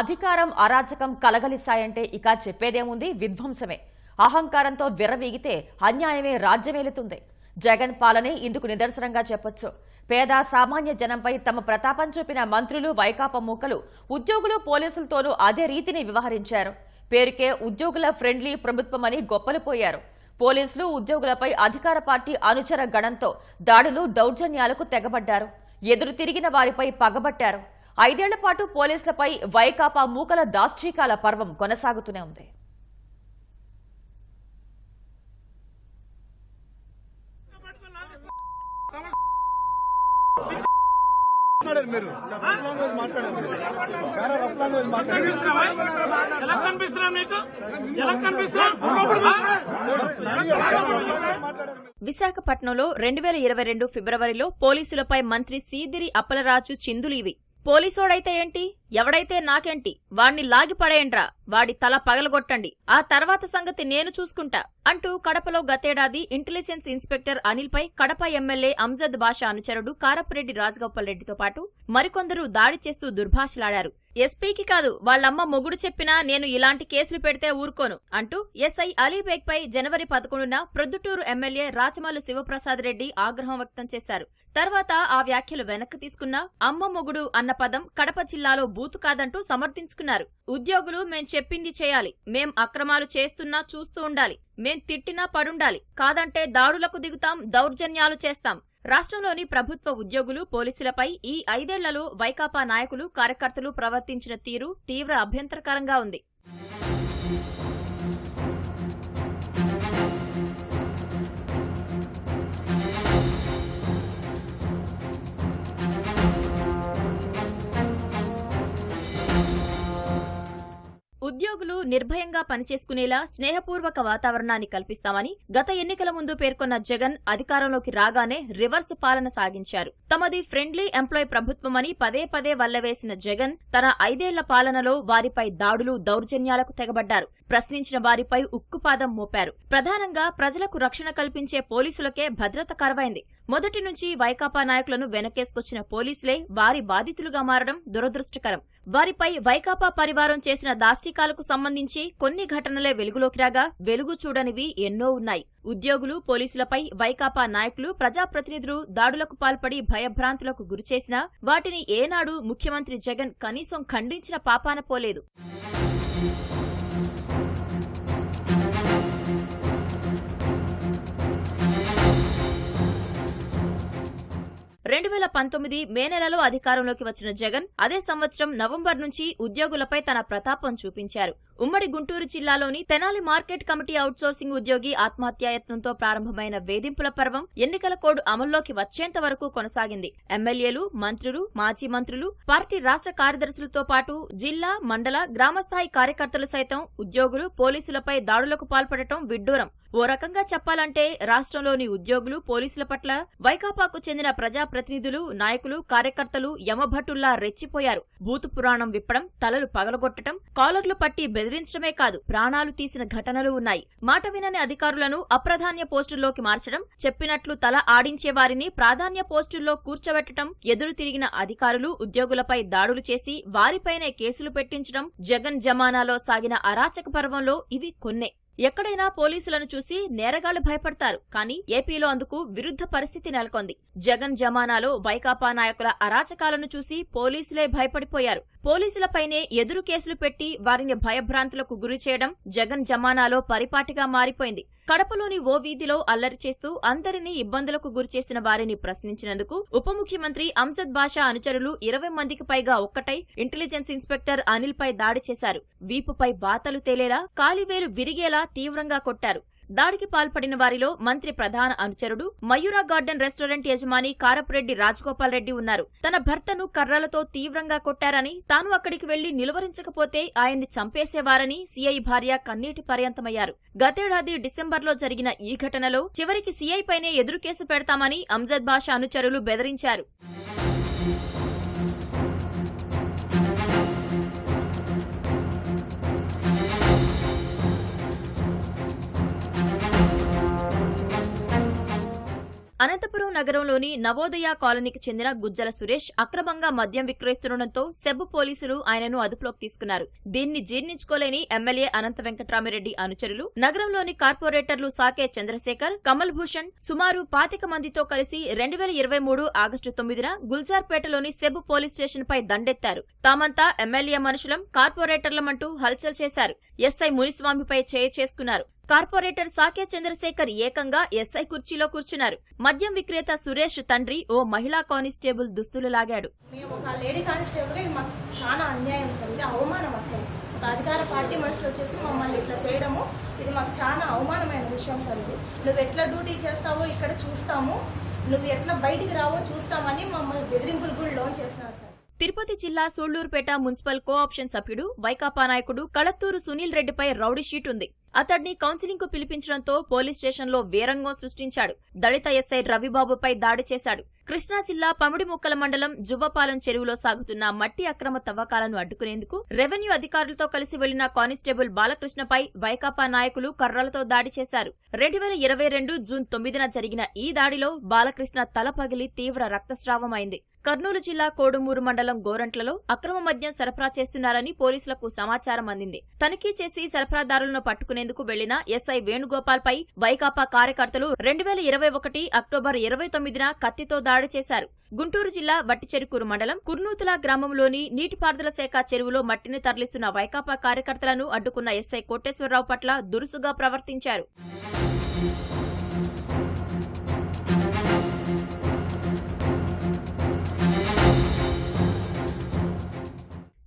అధికారం అరాచకం కలగలిస్తాయంటే ఇక చెప్పేదేముంది? విధ్వంసమే. అహంకారంతో విరవీగితే అన్యాయమే రాజ్యమేలుతుంది. జగన్ పాలనే ఇందుకు నిదర్శనంగా చెప్పొచ్చు. పేద సామాన్య జనంపై తమ ప్రతాపం చూపిన మంత్రులు వైకాపా మూకలు ఉద్యోగులు పోలీసులతోనూ అదే రీతిని వ్యవహరించారు. పేరుకే ఉద్యోగుల ఫ్రెండ్లీ ప్రభుత్వమని గొప్పలు పోయారు పోలీసులు ఉద్యోగులపై అధికార పార్టీ అనుచర గణంతో దాడులు దౌర్జన్యాలకు తెగబడ్డారు. ఎదురు తిరిగిన వారిపై పగబట్టారు. ఐదేళ్ళ పాటు పోలీసులపై వైకాపా మూకల దాష్టీకాల పర్వం కొనసాగుతూనే ఉంది. మీరు? ఎలా కనిపిస్తున్నా మీకు? ఎలా కనిపిస్తున్నా? విశాఖపట్నంలో రెండు వేల ఇరవై రెండు ఫిబ్రవరిలో పోలీసులపై మంత్రి సీదిరి అప్పలరాజు చిందులు ఇవి పోలీసోడైతే ఏంటి? ఎవడైతే నాకేంటి వాణ్ణి లాగిపడేయండ్రా వాడి తల పగలగొట్టండి ఆ తర్వాత సంగతి నేను చూసుకుంటా అంటూ కడపలో గతేడాది ఇంటెలిజెన్స్ ఇన్స్పెక్టర్ అనిల్పై కడప ఎమ్మెల్యే అంజద్ బాషా అనుచరుడు కారపరెడ్డి రాజగోపాల్ రెడ్డితో పాటు మరికొందరు దాడి చేస్తూ దుర్భాషలాడారు. ఎస్పీకి కాదు వాళ్ళమ్మ మొగుడు చెప్పినా నేను ఇలాంటి కేసులు పెడితే ఊరుకోను అంటూ ఎస్ఐ అలీబేగ్ పై జనవరి పదకొండున ప్రొద్దుటూరు ఎమ్మెల్యే రాచమల్లు శివప్రసాద్ రెడ్డి ఆగ్రహం వ్యక్తం చేశారు. తర్వాత ఆ వ్యాఖ్యలు వెనక్కి తీసుకున్న అమ్మ మొగుడు అన్న పదం కడప జిల్లాలో బూతు కాదంటూ సమర్థించుకున్నారు. ఉద్యోగులు మేం చెప్పింది చేయాలి. మేం అక్రమాలు చేస్తున్నా చూస్తూ ఉండాలి. మేం తిట్టినా పడుండాలి. కాదంటే దాడులకు దిగుతాం దౌర్జన్యాలు చేస్తాం. రాష్ట్రంలోని ప్రభుత్వ ఉద్యోగులు పోలీసులపై ఈ ఐదేళ్ళలో వైకాపా నాయకులు కార్యకర్తలు ప్రవర్తించిన తీరు తీవ్ర అభ్యంతరకరంగా ఉంది. ఉద్యోగులు నిర్భయంగా పనిచేసుకునేలా స్నేహపూర్వక వాతావరణాన్ని కల్పిస్తామని గత ఎన్నికల ముందు పేర్కొన్న జగన్ అధికారంలోకి రాగానే రివర్స్ పాలన సాగించారు. తమది ఫ్రెండ్లీ ఎంప్లాయ్ ప్రభుత్వమని పదే పదే వల్లవేసిన జగన్ తన ఐదేళ్ళ పాలనలో వారిపై దాడులు దౌర్జన్యాలకు తెగబడ్డారు. ప్రశ్నించిన వారిపై ఉక్కుపాదం మోపారు. ప్రధానంగా ప్రజలకు రక్షణ కల్పించే పోలీసులకే భద్రత కరవైంది. మొదటి నుంచి వైకాపా నాయకులను వెనకేసుకొచ్చిన పోలీసులే వారి బాధితులుగా మారడం దురదృష్టకరం. వారిపై వైకాపా పరివారం చేసిన దాష్టికాలకు సంబంధించి కొన్ని ఘటనలే వెలుగులోకి రాగా వెలుగు చూడనివి ఎన్నో ఉన్నాయి. ఉద్యోగులు పోలీసులపై వైకాపా నాయకులు ప్రజాప్రతినిధులు దాడులకు పాల్పడి భయభ్రాంతులకు గురిచేసినా వాటిని ఏనాడు ముఖ్యమంత్రి జగన్ కనీసం ఖండించిన పాపాన పోలేదు. రెండు వేల పంతొమ్మిది మే నెలలో అధికారంలోకి వచ్చిన జగన్ అదే సంవత్సరం నవంబర్ నుంచి ఉద్యోగులపై తన ప్రతాపం చూపించారు. ఉమ్మడి గుంటూరు జిల్లాలోని తెనాలి మార్కెట్ కమిటీ అవుట్సోర్సింగ్ ఉద్యోగి ఆత్మహత్యాయత్నంతో ప్రారంభమైన వేధింపుల పర్వం ఎన్నికల కోడ్ అమల్లోకి వచ్చేంత వరకు కొనసాగింది. ఎమ్మెల్యేలు మంత్రులు మాజీ మంత్రులు పార్టీ రాష్ట్ర కార్యదర్శులతో పాటు జిల్లా మండల గ్రామస్థాయి కార్యకర్తలు సైతం ఉద్యోగులు పోలీసులపై దాడులకు పాల్పడటం విడ్డూరం. ఓ రకంగా చెప్పాలంటే రాష్ట్రంలోని ఉద్యోగులు పోలీసుల పట్ల వైకాపాకు చెందిన ప్రజాప్రతినిధులు నాయకులు కార్యకర్తలు యమభటుల్లా రెచ్చిపోయారు. బూతు పురాణం విప్పడం తలలు పగలగొట్టడం కాలర్లు పట్టి బెదిరించడమే కాదు ప్రాణాలు తీసిన ఘటనలు ఉన్నాయి. మాట వినని అధికారులను అప్రధాన్య పోస్టుల్లోకి మార్చడం చెప్పినట్లు తల ఆడించే వారిని ప్రాధాన్య పోస్టుల్లో కూర్చోబెట్టడం ఎదురు తిరిగిన అధికారులు ఉద్యోగులపై దాడులు చేసి వారిపైనే కేసులు పెట్టించడం జగన్ జమానాలో సాగిన అరాచక పర్వంలో ఇవి కొన్నే. ఎక్కడైనా పోలీసులను చూసి నేరగాళ్ళు భయపడతారు. కానీ ఏపీలో అందుకు విరుద్ధ పరిస్థితి నెలకొంది. జగన్ జమానాలో వైకాపా నాయకుల అరాచకాలను చూసి పోలీసులే భయపడిపోయారు. పోలీసులపైనే ఎదురు కేసులు పెట్టి వారిని భయభ్రాంతులకు గురి చేయడం జగన్ జమానాలో పరిపాటిగా మారిపోయింది. కడపలోని ఓ వీధిలో అల్లరి చేస్తూ అందరినీ ఇబ్బందులకు గురిచేసిన వారిని ప్రశ్నించినందుకు ఉప ముఖ్యమంత్రి అంజద్ బాషా అనుచరులు ఇరవై మందికి పైగా ఒక్కటై ఇంటెలిజెన్స్ ఇన్స్పెక్టర్ అనిల్ పై దాడి చేశారు. వీపుపై వాతలు తేలేలా కాలివేలు విరిగేలా తీవ్రంగా కొట్టారు. దాడికి పాల్పడిన వారిలో మంత్రి ప్రధాన అనుచరుడు మయూరా గార్డెన్ రెస్టారెంట్ యజమాని కారపురెడ్డి రాజగోపాల్ రెడ్డి ఉన్నారు. తన భర్తను కర్రలతో తీవ్రంగా కొట్టారని తాను అక్కడికి వెళ్ళి నిలువరించకపోతే ఆయన్ని చంపేసేవారని సీఐ భార్య కన్నీటి పర్యంతమయ్యారు. గతేడాది డిసెంబర్లో జరిగిన ఈ ఘటనలో చివరికి సీఐ పైనే ఎదురు కేసు పెడతామని అంజద్ బాషా అనుచరులు బెదిరించారు. అనంతపురం నగరంలోని నవోదయ కాలనీకి చెందిన గుజ్జల సురేష్ అక్రమంగా మద్యం విక్రయిస్తుండటంతో సెబ్బు పోలీసులు ఆయనను అదుపులోకి తీసుకున్నారు. దీన్ని జీర్ణించుకోలేని ఎమ్మెల్యే అనంత వెంకటరామిరెడ్డి అనుచరులు నగరంలోని కార్పొరేటర్లు సాకే చంద్రశేఖర్ కమల్ భూషణ్ సుమారు పాతిక మందితో కలిసి రెండు వేల ఇరవై మూడు ఆగస్టు తొమ్మిదిన గుల్జార్పేటలోని సెబ్బు పోలీస్ స్టేషన్ పై దండెత్తారు. తామంతా ఎమ్మెల్యే మనుషులం కార్పొరేటర్లమంటూ హల్చల్ చేశారు. ఎస్ఐ మునిస్వామిపై చేయ చేసుకున్నారు. కార్పొరేటర్ సాకే చంద్రశేఖర్ ఏకంగా ఎస్ఐ కుర్చీలో కూర్చున్నారు. మద్యం విక్రేత సురేష్ తండ్రి ఓ మహిళా కానిస్టేబుల్ దుస్తులు లాగాడు చాలా అన్యాయం సార్. ఇది అవమానం అసలు. ఒక అధికార పార్టీ మనుషులు వచ్చేసి మమ్మల్ని ఇట్లా చేయడము ఇది మాకు చాలా అవమానమైన విషయం సార్ ఇది. నువ్వు ఎట్లా డ్యూటీ చేస్తావో ఇక్కడ చూస్తాము నువ్వు ఎట్లా బయటికి రావో చూస్తామని మమ్మల్ని బెదిరింపులు కూడా లోన్ చేస్తున్నారు సార్. తిరుపతి జిల్లా సూళ్ళూరుపేట మున్సిపల్ కోఆప్షన్ సభ్యుడు వైకాపా నాయకుడు కళత్తూరు సునీల్ రెడ్డిపై రౌడీ షీట్ ఉంది. అతడిని కౌన్సిలింగ్కు పిలిపించడంతో పోలీస్ స్టేషన్లో వీరంగం సృష్టించాడు. దళిత ఎస్ఐ రవిబాబుపై దాడి చేశాడు. కృష్ణా జిల్లా పమిడిముక్కల మండలం జువ్వపాలెం చెరువులో సాగుతున్న మట్టి అక్రమ తవ్వకాలను అడ్డుకునేందుకు రెవెన్యూ అధికారులతో కలిసి వెళ్ళిన కానిస్టేబుల్ బాలకృష్ణపై వైకాపా నాయకులు కర్రలతో దాడి చేశారు. రెండు వేల ఇరవై రెండు జూన్ తొమ్మిదిన జరిగిన ఈ దాడిలో బాలకృష్ణ తల పగిలి తీవ్ర రక్తస్రావమైంది. కర్నూలు జిల్లా కోడుమూరు మండలం గోరంట్లలో అక్రమ మద్యం సరఫరా చేస్తున్నారని పోలీసులకు సమాచారం అందింది. తనిఖీ చేసి సరఫరాదారులను పట్టుకునేందుకు వెళ్ళిన ఎస్ఐ వేణుగోపాల్ పై వైకాపా కార్యకర్తలు రెండు వేల ఇరవై ఒకటి అక్టోబర్ ఇరవై తొమ్మిదిన కత్తితో దాడి చేశారు. గుంటూరు జిల్లా వట్టిచెరుకూరు మండలం కుర్నూతుల గ్రామంలోని నీటిపారుదల శాఖ చెరువులో మట్టిని తరలిస్తున్న వైకాపా కార్యకర్తలను అడ్డుకున్న ఎస్ఐ కోటేశ్వరరావు పట్ల దురుసుగా ప్రవర్తించారు.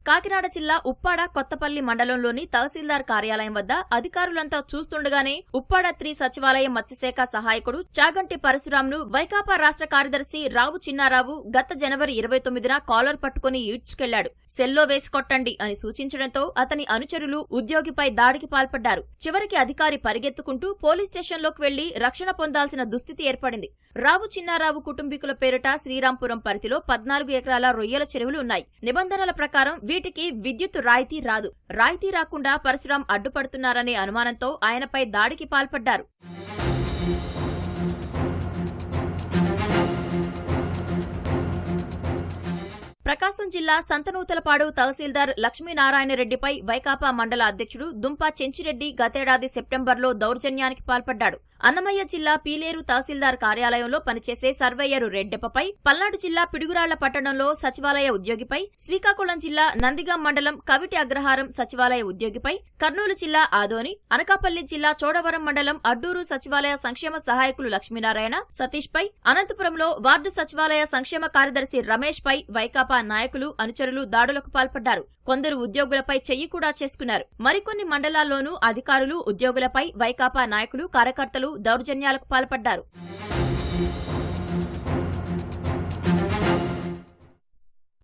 కాకినాడ జిల్లా ఉప్పాడ కొత్తపల్లి మండలంలోని తహసీల్దార్ కార్యాలయం వద్ద అధికారులంతా చూస్తుండగానే ఉప్పాడ త్రీ సచివాలయం మత్స్యశాఖ సహాయకుడు చాగంటి పరశురాంను వైకాపా రాష్ట్ర కార్యదర్శి రావు చిన్నారావు గత జనవరి ఇరవై తొమ్మిదిన కాలర్ పట్టుకుని ఈడ్చుకెళ్ళాడు. సెల్లో వేసి కొట్టండి అని సూచించడంతో అతని అనుచరులు ఉద్యోగిపై దాడికి పాల్పడ్డారు. చివరికి అధికారి పరిగెత్తుకుంటూ పోలీస్ స్టేషన్లోకి వెళ్ళి రక్షణ పొందాల్సిన దుస్థితి ఏర్పడింది. రావు చిన్నారావు కుటుంబీకుల పేరిట శ్రీరాంపురం పరిధిలో పద్నాలుగు ఎకరాల రొయ్యల చెరువులు ఉన్నాయి. నిబంధనల ప్రకారం వీటికి విద్యుత్ రాయితీ రాదు. రాయితీ రాకుండా పరశురాం అడ్డుపడుతున్నారనే అనుమానంతో ఆయనపై దాడికి పాల్పడ్డారు. ప్రకాశం జిల్లా సంతనూతలపాడు తహసీల్దార్ లక్ష్మీనారాయణరెడ్డిపై వైకాపా మండల అధ్యక్షుడు దుంపా చెంచిరెడ్డి గతేడాది సెప్టెంబర్లో దౌర్జన్యానికి పాల్పడ్డాడు. అన్నమయ్య జిల్లా పీలేరు తహసీల్దార్ కార్యాలయంలో పనిచేసే సర్వేయరు రెడ్డెప్పపై పల్నాడు జిల్లా పిడుగురాళ్ళ పట్టణంలో సచివాలయ ఉద్యోగిపై శ్రీకాకుళం జిల్లా నందిగాం మండలం కవిటి అగ్రహారం సచివాలయ ఉద్యోగిపై కర్నూలు జిల్లా ఆదోని అనకాపల్లి జిల్లా చోడవరం మండలం అడ్డూరు సచివాలయ సంక్షేమ సహాయకులు లక్ష్మీనారాయణ సతీష్ పై అనంతపురంలో వార్డు సచివాలయ సంక్షేమ కార్యదర్శి రమేష్ పై వైకాపా నాయకులు అనుచరులు దాడులకు పాల్పడ్డారు. కొందరు ఉద్యోగులపై చెయ్యి కూడా చేసుకున్నారు. మరికొన్ని మండలాల్లోనూ అధికారులు ఉద్యోగులపై వైకాపా నాయకులు కార్యకర్తలు దౌర్జన్యాలకు పాల్పడ్డారు.